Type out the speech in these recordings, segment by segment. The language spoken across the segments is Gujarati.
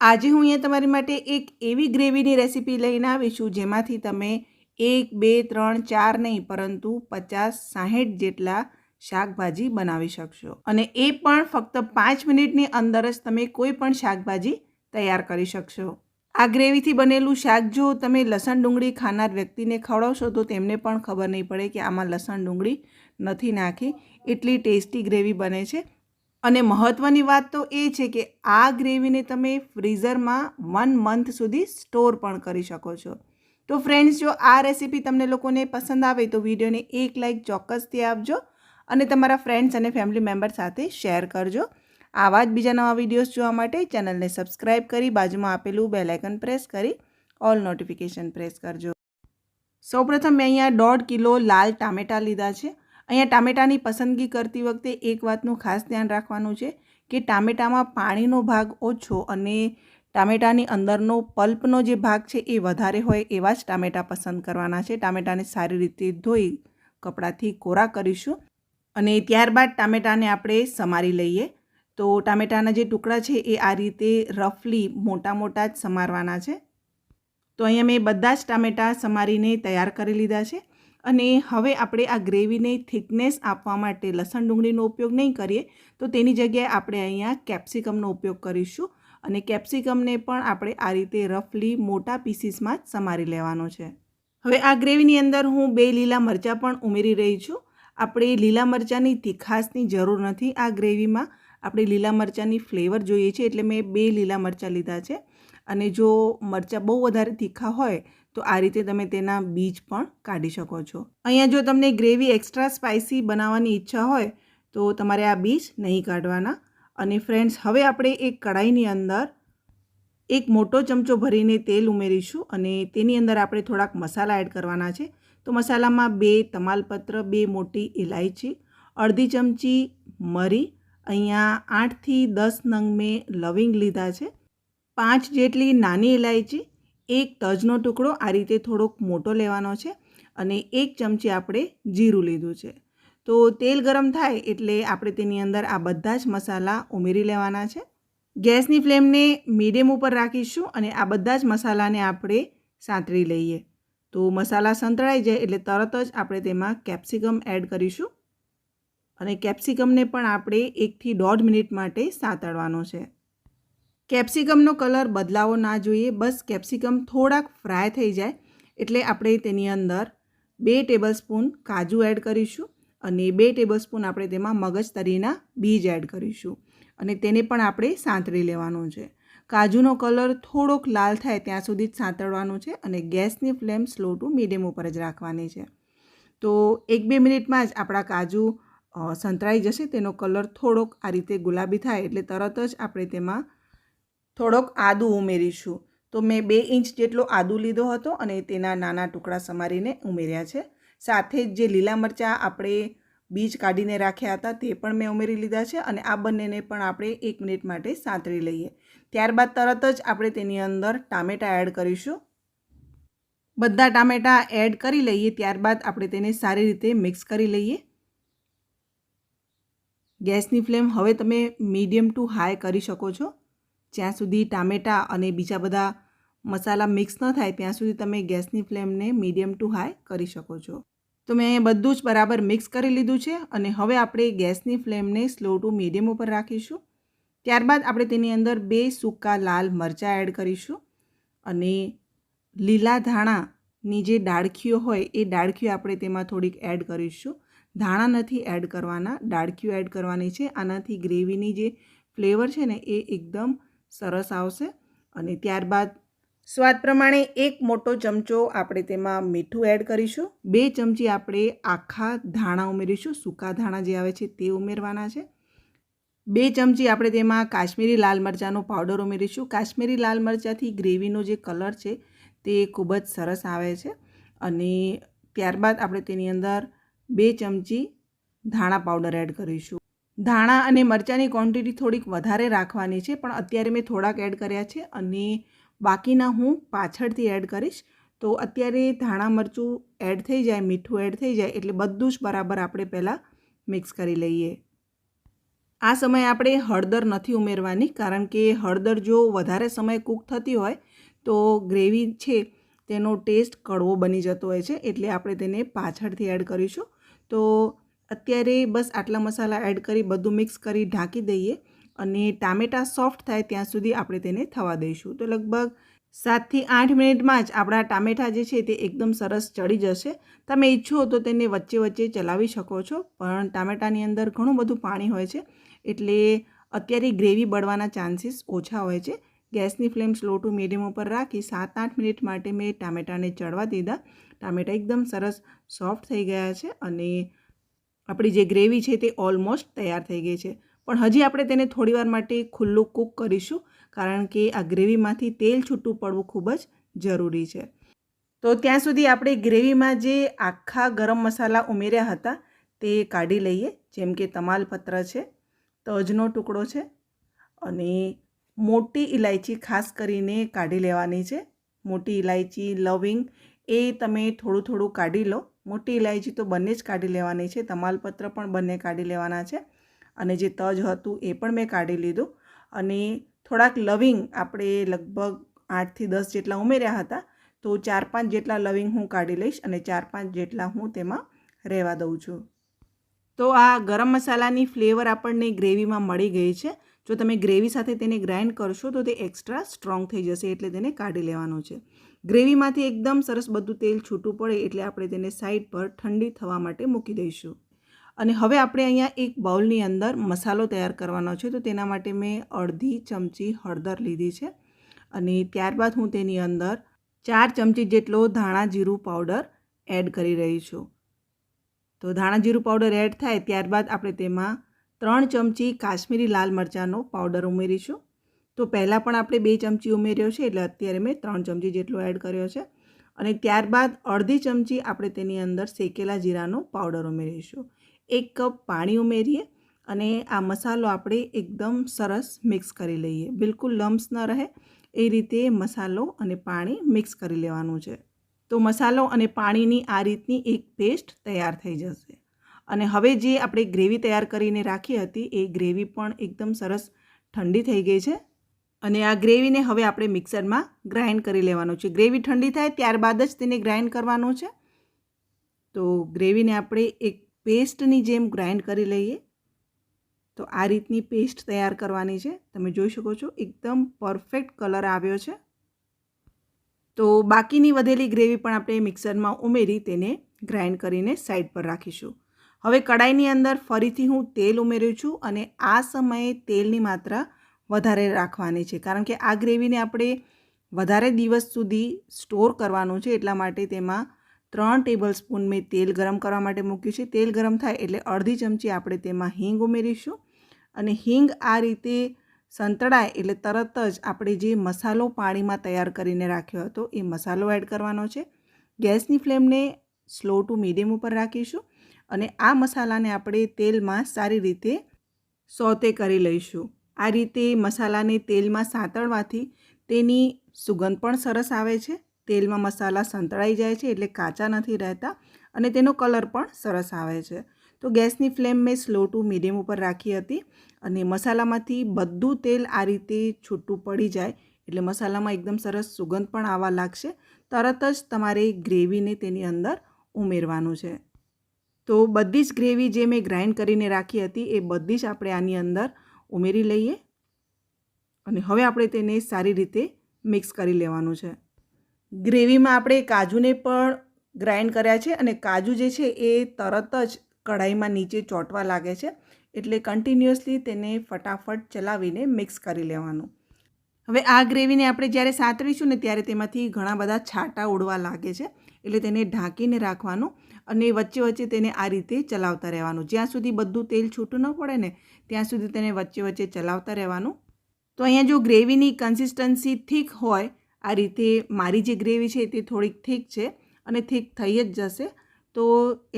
આજે હું અહીંયા તમારી માટે એક એવી ગ્રેવીની રેસીપી લઈને આવી છું, જેમાંથી તમે એક, બે, ત્રણ, ચાર નહીં, પરંતુ પચાસ, સાહીઠ જેટલા શાકભાજી બનાવી શકશો. અને એ પણ ફક્ત પાંચ મિનિટની અંદર જ તમે કોઈ પણ શાકભાજી તૈયાર કરી શકશો. આ ગ્રેવીથી બનેલું શાક જો તમે લસણ ડુંગળી ખાનાર વ્યક્તિને ખવડાવશો, તો તેમને પણ ખબર નહીં પડે કે આમાં લસણ ડુંગળી નથી નાખી. એટલી ટેસ્ટી ગ્રેવી બને છે. અને મહત્ત્વની વાત તો એ છે કે આ ગ્રેવીને તમે ફ્રીઝરમાં વન મંથ સુધી સ્ટોર પણ કરી શકો છો. તો ફ્રેન્ડ્સ જો આ રેસીપી તમને લોકોને પસંદ આવે તો વિડીયોને એક લાઇક ચોક્કસથી આપજો અને તમારા ફ્રેન્ડ્સ અને ફેમિલી મેમ્બર સાથે શેર કરજો. આવા જ બીજા નવા વિડીયોઝ જોવા માટે ચેનલને સબસ્ક્રાઇબ કરી બાજુમાં આપેલું બેલાઇકન પ્રેસ કરી ઓલ નોટિફિકેશન પ્રેસ કરજો. સૌપ્રથમ મેં અહીંયા દોઢ કિલો લાલ ટામેટાં લીધા છે. અહીંયા ટામેટાની પસંદગી કરતી વખતે એક વાતનું ખાસ ધ્યાન રાખવાનું છે કે ટામેટામાં પાણીનો ભાગ ઓછો અને ટામેટાની અંદરનો પલ્પનો જે ભાગ છે એ વધારે હોય એવા જ ટામેટાં પસંદ કરવાના છે. ટામેટાને સારી રીતે ધોઈ કપડાથી કોરા કરીશું અને ત્યારબાદ ટામેટાને આપણે સમારી લઈએ. તો ટામેટાના જે ટુકડા છે એ આ રીતે રફલી મોટા મોટા જ સમારવાના છે. તો અહીંયા મેં બધા જ ટામેટાં સમારીને તૈયાર કરી લીધા છે. અને હવે આપણે આ ગ્રેવીને થિકનેસ આપવા માટે લસણ ડુંગળીનો ઉપયોગ નહીં કરીએ, તો તેની જગ્યાએ આપણે અહીંયા કેપ્સિકમનો ઉપયોગ કરીશું અને કેપ્સિકમને પણ આપણે આ રીતે રફલી મોટા પીસીસમાં જ સમારી લેવાનો છે. હવે આ ગ્રેવીની અંદર હું બે લીલા મરચાં પણ ઉમેરી રહી છું. આપણે લીલા મરચાંની તીખાસની જરૂર નથી આ ગ્રેવીમાં. આપણે લીલા મરચાંની ફ્લેવર જોઈએ છે એટલે મેં બે લીલા મરચાં લીધા છે. અને જો મરચાં બહુ વધારે તીખા હોય તો આ રીતે તમે તેના બીજ પણ કાઢી શકો છો. અહીંયા જો તમને ગ્રેવી એક્સ્ટ્રા સ્પાઇસી બનાવવાની ઈચ્છા હોય, તો તમારે આ બીજ નહીં કાઢવાના. અને ફ્રેન્ડ્સ હવે આપણે એક કઢાઈની અંદર એક મોટો ચમચો ભરીને તેલ ઉમેરીશું અને તેની અંદર આપણે થોડાક મસાલા એડ કરવાના છે. તો મસાલામાં બે તમાલપત્ર, બે મોટી ઇલાયચી અડધી ચમચી મરી, અહીંયા આઠથી દસ નંગ મેં લવિંગ લીધા છે. પાંચ જેટલી નાની ઇલાયચી એક તજનો ટુકડો આ રીતે થોડોક મોટો લેવાનો છે અને એક ચમચી આપણે જીરું લીધું છે. તો તેલ ગરમ થાય એટલે આપણે તેની અંદર આ બધા જ મસાલા ઉમેરી લેવાના છે. ગેસની ફ્લેમને મીડિયમ ઉપર રાખીશું અને આ બધા જ મસાલાને આપણે સાંતળી લઈએ. તો મસાલા સંતળાઈ જાય એટલે તરત જ આપણે તેમાં કેપ્સિકમ એડ કરીશું. અને કેપ્સિકમને પણ આપણે એકથી દોઢ મિનિટ માટે સાંતળવાનો છે. કેપ્સિકમનો કલર બદલાવો ના જોઈએ. બસ કેપ્સિકમ થોડાક ફ્રાય થઈ જાય. એટલે આપણે તેની અંદર બે ટેબલ સ્પૂન કાજુ એડ કરીશું અને બે ટેબલ સ્પૂન આપણે તેમાં મગજતરીના બીજ એડ કરીશું અને તેને પણ આપણે સાંતળી લેવાનું છે. કાજુનો કલર થોડોક લાલ થાય ત્યાં સુધી જ સાંતળવાનું છે અને ગેસની ફ્લેમ સ્લો ટુ મીડિયમ ઉપર જ રાખવાની છે. તો એક બે મિનિટમાં જ આપણા કાજુ સંતળાઈ જશે. તેનો કલર થોડોક આ રીતે ગુલાબી થાય એટલે તરત જ આપણે તેમાં થોડોક આદું ઉમેરીશું. તો મેં બે ઇંચ જેટલો આદું લીધો હતો અને તેના નાના ટુકડા સમારીને ઉમેર્યા છે. સાથે જ જે લીલા મરચાં આપણે બીજ કાઢીને રાખ્યા હતા તે પણ મેં ઉમેરી લીધા છે અને આ બંનેને પણ આપણે એક મિનિટ માટે સાંતળી લઈએ. ત્યારબાદ તરત જ આપણે તેની અંદર ટામેટાં એડ કરીશું. બધા ટામેટાં એડ કરી લઈએ, ત્યારબાદ આપણે તેને સારી રીતે મિક્સ કરી લઈએ. ગેસની ફ્લેમ હવે તમે મીડિયમ ટુ હાઈ કરી શકો છો. જ્યાં સુધી ટામેટાં અને બીજા બધા મસાલા મિક્સ ન થાય, ત્યાં સુધી તમે ગેસની ફ્લેમને મીડિયમ ટુ હાઈ કરી શકો છો. તો મેં અહીંયા બધું જ બરાબર મિક્સ કરી લીધું છે અને હવે આપણે ગેસની ફ્લેમને સ્લો ટુ મીડિયમ ઉપર રાખીશું. ત્યારબાદ આપણે તેની અંદર બે સૂકા લાલ મરચાં એડ કરીશું અને લીલા ધાણાની જે ડાળખીઓ હોય, એ ડાળખીઓ આપણે તેમાં થોડીક એડ કરીશું. ધાણા નથી એડ કરવાના, ડાળખીઓ એડ કરવાની છે. આનાથી ગ્રેવીની જે ફ્લેવર છે ને, એ એકદમ સરસ આવશે. અને ત્યારબાદ સ્વાદ પ્રમાણે એક મોટો ચમચો આપણે તેમાં મીઠું એડ કરીશું. બે ચમચી આપણે આખા ધાણા ઉમેરીશું. સૂકા ધાણા જે આવે છે તે ઉમેરવાના છે. બે ચમચી આપણે તેમાં કાશ્મીરી લાલ મરચાંનો પાવડર ઉમેરીશું. કાશ્મીરી લાલ મરચાંથી ગ્રેવીનો જે કલર છે તે ખૂબ જ સરસ આવે છે. અને ત્યારબાદ આપણે તેની અંદર બે ચમચી ધાણા પાવડર એડ કરીશું. ધાણા અને મરચાંની ક્વોન્ટિટી થોડીક વધારે રાખવાની છે, પણ અત્યારે મેં થોડાક એડ કર્યા છે અને બાકીના હું પાછળથી એડ કરીશ. તો અત્યારે ધાણા મરચું એડ થઈ જાય, મીઠું એડ થઈ જાય, એટલે બધું જ બરાબર આપણે પહેલાં મિક્સ કરી લઈએ. આ સમયે આપણે હળદર નથી ઉમેરવાની, કારણ કે હળદર જો વધારે સમય કૂક થતી હોય, તો ગ્રેવી છે તેનો ટેસ્ટ કડવો બની જતો હોય છે, એટલે આપણે તેને પાછળથી એડ કરીશું. તો અત્યારે બસ આટલા મસાલા એડ કરી બધું મિક્સ કરી ઢાંકી દઈએ અને ટામેટાં સોફ્ટ થાય ત્યાં સુધી આપણે તેને થવા દઈશું. તો લગભગ સાતથી આઠ મિનિટમાં જ આપણા ટામેટાં જે છે તે એકદમ સરસ ચડી જશે. તમે ઈચ્છો તો તેને વચ્ચે વચ્ચે ચલાવી શકો છો, પણ ટામેટાની અંદર ઘણું બધું પાણી હોય છે, એટલે અત્યારે ગ્રેવી બળવાના ચાન્સીસ ઓછા હોય છે. ગેસની ફ્લેમ સ્લો ટુ મીડિયમ ઉપર રાખી સાત આઠ મિનિટ માટે મેં ટામેટાને ચડવા દીધા. ટામેટાં એકદમ સરસ સોફ્ટ થઈ ગયા છે અને આપણી જે ગ્રેવી છે તે ઓલમોસ્ટ તૈયાર થઈ ગઈ છે. પણ હજી આપણે તેને થોડીવાર માટે ખુલ્લું કૂક કરીશું, કારણ કે આ ગ્રેવીમાંથી તેલ છૂટું પડવું ખૂબ જ જરૂરી છે. તો ત્યાં સુધી આપણે ગ્રેવીમાં જે આખા ગરમ મસાલા ઉમેર્યા હતા તે કાઢી લઈએ, જેમ કે તમાલપત્ર છે, તજનો ટુકડો છે અને મોટી ઇલાયચી ખાસ કરીને કાઢી લેવાની છે. મોટી ઇલાયચી લવિંગ એ તમે થોડું થોડું કાઢી લો. મોટી ઇલાયચી તો બંને જ કાઢી લેવાની છે. તમાલપત્ર પણ બંને કાઢી લેવાના છે. અને જે તજ હતું એ પણ મેં કાઢી લીધું. અને થોડાક લવિંગ આપણે લગભગ આઠથી દસ જેટલા ઉમેર્યા હતા, તો ચાર પાંચ જેટલા લવિંગ હું કાઢી લઈશ અને ચાર પાંચ જેટલા હું તેમાં રહેવા દઉં છું. તો આ ગરમ મસાલાની ફ્લેવર આપણને ગ્રેવીમાં મળી ગઈ છે. જો તમે ગ્રેવી સાથે તેને ગ્રાઇન્ડ કરશો તો તે એક્સ્ટ્રા સ્ટ્રોંગ થઈ જશે એટલે તેને કાઢી લેવાનું છે. ગ્રેવીમાંથી એકદમ સરસ બધું તેલ છૂટું પડે એટલે આપણે તેને સાઈડ પર ઠંડી થવા માટે મૂકી દઈશું. અને હવે આપણે અહીંયા એક બાઉલની અંદર મસાલો તૈયાર કરવાનો છે, તો તેના માટે મેં અડધી ચમચી હળદર લીધી છે. અને ત્યારબાદ હું તેની અંદર ચાર ચમચી જેટલો ધાણા જીરું પાવડર એડ કરી રહી છું. તો ધાણા જીરું પાવડર એડ થાય ત્યારબાદ આપણે તેમાં ત્રણ ચમચી કાશ્મીરી લાલ મરચાંનો પાવડર ઉમેરીશું. તો પહેલાં પણ આપણે બે ચમચી ઉમેર્યો છે, એટલે અત્યારે મેં ત્રણ ચમચી જેટલો એડ કર્યો છે. અને ત્યારબાદ અડધી ચમચી આપણે તેની અંદર શેકેલા જીરાનો પાવડર ઉમેરીશું. એક કપ પાણી ઉમેરીએ અને આ મસાલો આપણે એકદમ સરસ મિક્સ કરી લઈએ. બિલકુલ લમ્સ ન રહે, એ રીતે મસાલો અને પાણી મિક્સ કરી લેવાનું છે. તો મસાલો અને પાણીની આ રીતની એક પેસ્ટ તૈયાર થઈ જશે. અને હવે જે આપણે ગ્રેવી તૈયાર કરીને રાખી હતી, એ ગ્રેવી પણ એકદમ સરસ ઠંડી થઈ ગઈ છે. અને આ ગ્રેવીને હવે આપણે મિક્સરમાં ગ્રાઇન્ડ કરી લેવાનું છે. ગ્રેવી ઠંડી થાય ત્યારબાદ જ તેને ગ્રાઇન્ડ કરવાનું છે. તો ગ્રેવીને આપણે એક પેસ્ટની જેમ ગ્રાઇન્ડ કરી લઈએ. તો આ રીતની પેસ્ટ તૈયાર કરવાની છે. તમે જોઈ શકો છો, એકદમ પરફેક્ટ કલર આવ્યો છે. તો બાકીની વધેલી ગ્રેવી પણ આપણે મિક્સરમાં ઉમેરી તેને ગ્રાઇન્ડ કરીને સાઈડ પર રાખીશું. હવે કડાઈની અંદર ફરીથી હું તેલ ઉમેર્યું છું અને આ સમયે તેલની માત્રા વધારે રાખવાની છે. કારણ કે આ ગ્રેવીને આપણે વધારે દિવસ સુધી સ્ટોર કરવાનું છે, એટલા માટે તેમાં ત્રણ ટેબલ સ્પૂન મેં તેલ ગરમ કરવા માટે મૂક્યું છે. તેલ ગરમ થાય એટલે અડધી ચમચી આપણે તેમાં હિંગ ઉમેરીશું અને હિંગ આ રીતે સંતળાય એટલે તરત જ આપણે જે મસાલો પાણીમાં તૈયાર કરીને રાખ્યો હતો એ મસાલો એડ કરવાનો છે. ગેસની ફ્લેમને સ્લો ટુ મીડિયમ ઉપર રાખીશું અને આ મસાલાને આપણે તેલમાં સારી રીતે સોતે કરી લઈશું. આ રીતે મસાલાને તેલમાં સાંતળવાથી તેની સુગંધ પણ સરસ આવે છે. તેલમાં મસાલા સંતળાઈ જાય છે એટલે કાચા નથી રહેતા અને તેનો કલર પણ સરસ આવે છે. તો ગેસની ફ્લેમ મેં સ્લો ટુ મીડિયમ ઉપર રાખી હતી અને મસાલામાંથી બધું તેલ આ રીતે છૂટું પડી જાય એટલે મસાલામાં એકદમ સરસ સુગંધ પણ આવવા લાગશે. તરત જ તમારે ગ્રેવીને તેની અંદર ઉમેરવાનું છે. તો બધી જ ગ્રેવી જે મેં ગ્રાઇન્ડ કરીને રાખી હતી એ બધી જ આપણે આની અંદર ઉમેરી લઈએ અને હવે આપણે તેને સારી રીતે મિક્સ કરી લેવાનું છે. ગ્રેવીમાં આપણે કાજુને પણ ગ્રાઇન્ડ કર્યા છે અને કાજુ જે છે એ તરત જ કઢાઈમાં નીચે ચોંટવા લાગે છે. એટલે કન્ટિન્યુઅસલી તેને ફટાફટ ચલાવીને મિક્સ કરી લેવાનું. હવે આ ગ્રેવીને આપણે જ્યારે સાતરીશું ને ત્યારે તેમાંથી ઘણા બધા છાંટા ઉડવા લાગે છે, એટલે તેને ઢાંકીને રાખવાનું અને વચ્ચે વચ્ચે તેને આ રીતે ચલાવતા રહેવાનું. જ્યાં સુધી બધું તેલ છૂટું ન પડે ને, ત્યાં સુધી તેને વચ્ચે વચ્ચે ચલાવતા રહેવાનું. તો અહીંયા જો ગ્રેવીની કન્સિસ્ટન્સી થીક હોય, આ રીતે મારી જે ગ્રેવી છે તે થોડીક થીક છે અને થીક થઈ જ જશે, તો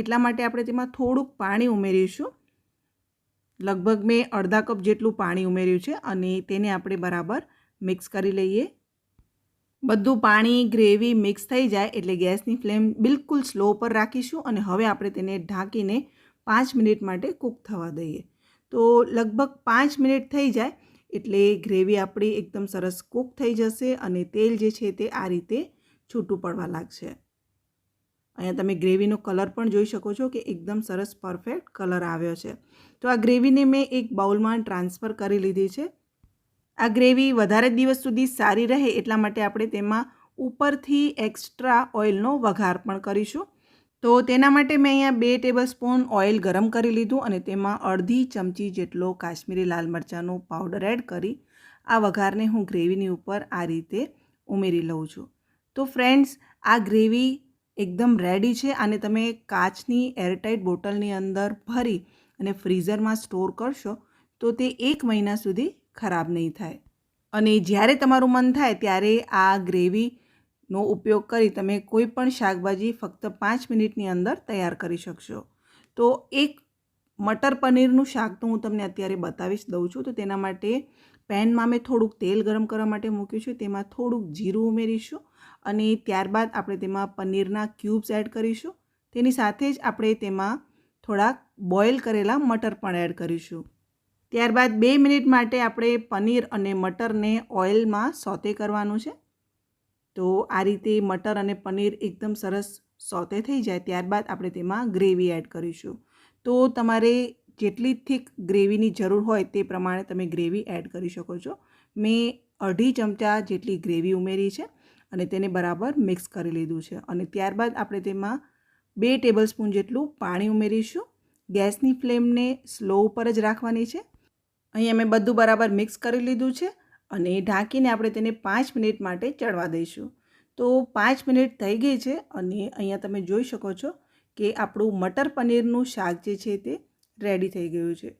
એટલા માટે આપણે તેમાં થોડુંક પાણી ઉમેરીશું. લગભગ મેં અડધા કપ જેટલું પાણી ઉમેર્યું છે અને તેને આપણે બરાબર મિક્સ કરી લઈએ. બધું પાણી, ગ્રેવી મિક્સ થઈ જાય એટલે ગેસની ફ્લેમ બિલકુલ સ્લો પર રાખીશું અને હવે આપણે તેને ઢાંકીને પાંચ મિનિટ માટે કૂક થવા દઈએ. તો લગભગ પાંચ મિનિટ થઈ જાય એટલે ગ્રેવી આપણી એકદમ સરસ કૂક થઈ જશે અને તેલ જે છે તે આ રીતે છૂટું પડવા લાગશે. અહીંયા તમે ગ્રેવીનો કલર પણ જોઈ શકો છો કે એકદમ સરસ પરફેક્ટ કલર આવ્યો છે. તો આ ગ્રેવીને મેં એક બાઉલમાં ટ્રાન્સફર કરી લીધી છે. આ ગ્રેવી વધારે દિવસ સુધી સારી રહે એટલા માટે આપણે તેમાં ઉપરથી એક્સ્ટ્રા ઓઇલનો વઘાર પણ કરીશું. તો તેના માટે મેં અહીંયા બે ટેબલ સ્પૂન ઓઇલ ગરમ કરી લીધું અને તેમાં અડધી ચમચી જેટલો કાશ્મીરી લાલ મરચાંનો પાવડર એડ કરી આ વઘારને હું ગ્રેવીની ઉપર આ રીતે ઉમેરી લઉં છું. તો ફ્રેન્ડ્સ આ ગ્રેવી એકદમ રેડી છે અને તમે કાચની એરટાઇટ બોટલની અંદર ભરી અને ફ્રીઝરમાં સ્ટોર કરશો તો તે એક મહિના સુધી ખરાબ નહીં થાય. અને જ્યારે તમારું મન થાય ત્યારે આ ગ્રેવીનો ઉપયોગ કરી તમે કોઈ પણ શાકભાજી ફક્ત પાંચ મિનિટની અંદર તૈયાર કરી શકશો. તો એક મટર પનીરનું શાક તો હું તમને અત્યારે બતાવીશ દઉં છું. તો તેના માટે પેનમાં મેં થોડુંક તેલ ગરમ કરવા માટે મૂક્યું છે. તેમાં થોડુંક જીરું ઉમેરીશું અને ત્યારબાદ આપણે તેમાં પનીરના ક્યુબ્સ એડ કરીશું. તેની સાથે જ આપણે તેમાં થોડાક બોઇલ કરેલા મટર પણ એડ કરીશું. ત્યારબાદ બે મિનિટ માટે આપણે પનીર અને મટરને ઓઇલમાં સોતે કરવાનું છે. તો આ રીતે મટર અને પનીર એકદમ સરસ સોતે થઈ જાય, ત્યારબાદ આપણે તેમાં ગ્રેવી એડ કરીશું. તો તમારે જેટલી થીક ગ્રેવીની જરૂર હોય તે પ્રમાણે તમે ગ્રેવી એડ કરી શકો છો. મેં અઢી ચમચા જેટલી ગ્રેવી ઉમેરી છે અને તેને બરાબર મિક્સ કરી લીધું છે. અને ત્યારબાદ આપણે તેમાં બે ટેબલ સ્પૂન જેટલું પાણી ઉમેરીશું. ગેસની ફ્લેમને સ્લો ઉપર જ રાખવાની છે. અહીંયા મેં બધું બરાબર મિક્સ કરી લીધું છે અને ઢાંકીને આપણે તેને પાંચ મિનિટ માટે ચડવા દઈશું. તો પાંચ મિનિટ થઈ ગઈ છે અને અહીંયા તમે જોઈ શકો છો કે આપણું મટર પનીરનું શાક જે છે તે રેડી થઈ ગયું છે.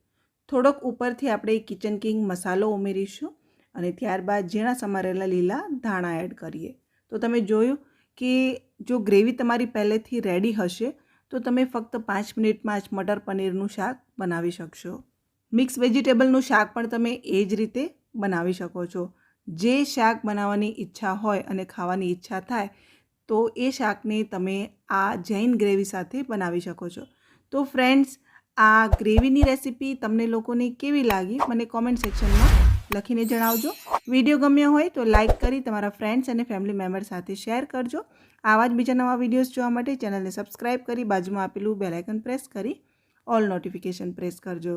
થોડોક ઉપરથી આપણે કિચન કિંગ મસાલો ઉમેરીશું અને ત્યારબાદ ઝીણા સમારેલા લીલા ધાણા એડ કરીએ. તો તમે જોયું કે જો ગ્રેવી તમારી પહેલેથી રેડી હશે તો તમે ફક્ત પાંચ મિનિટમાં જ મટર પનીરનું શાક બનાવી શકશો. મિક્સ વેજીટેબલનું શાક પણ તમે એ જ રીતે બનાવી શકો છો. જે શાક બનાવવાની ઈચ્છા હોય અને ખાવાની ઈચ્છા થાય, તો એ શાકને તમે આ જૈન ગ્રેવી સાથે બનાવી શકો છો. તો ફ્રેન્ડ્સ, આ ગ્રેવીની રેસીપી તમને લોકોને કેવી લાગી, મને કોમેન્ટ સેક્શનમાં લખીને જણાવજો. વીડિયો ગમ્યો હોય તો લાઇક કરી તમારા ફ્રેન્ડ્સ અને ફેમિલી મેમ્બર સાથે શેર કરજો. આવા જ બીજા નવા વિડીયોઝ જોવા માટે ચેનલને સબસ્ક્રાઈબ કરી બાજુમાં આપેલું બેલાઇકન પ્રેસ કરી ઓલ નોટિફિકેશન પ્રેસ કરજો.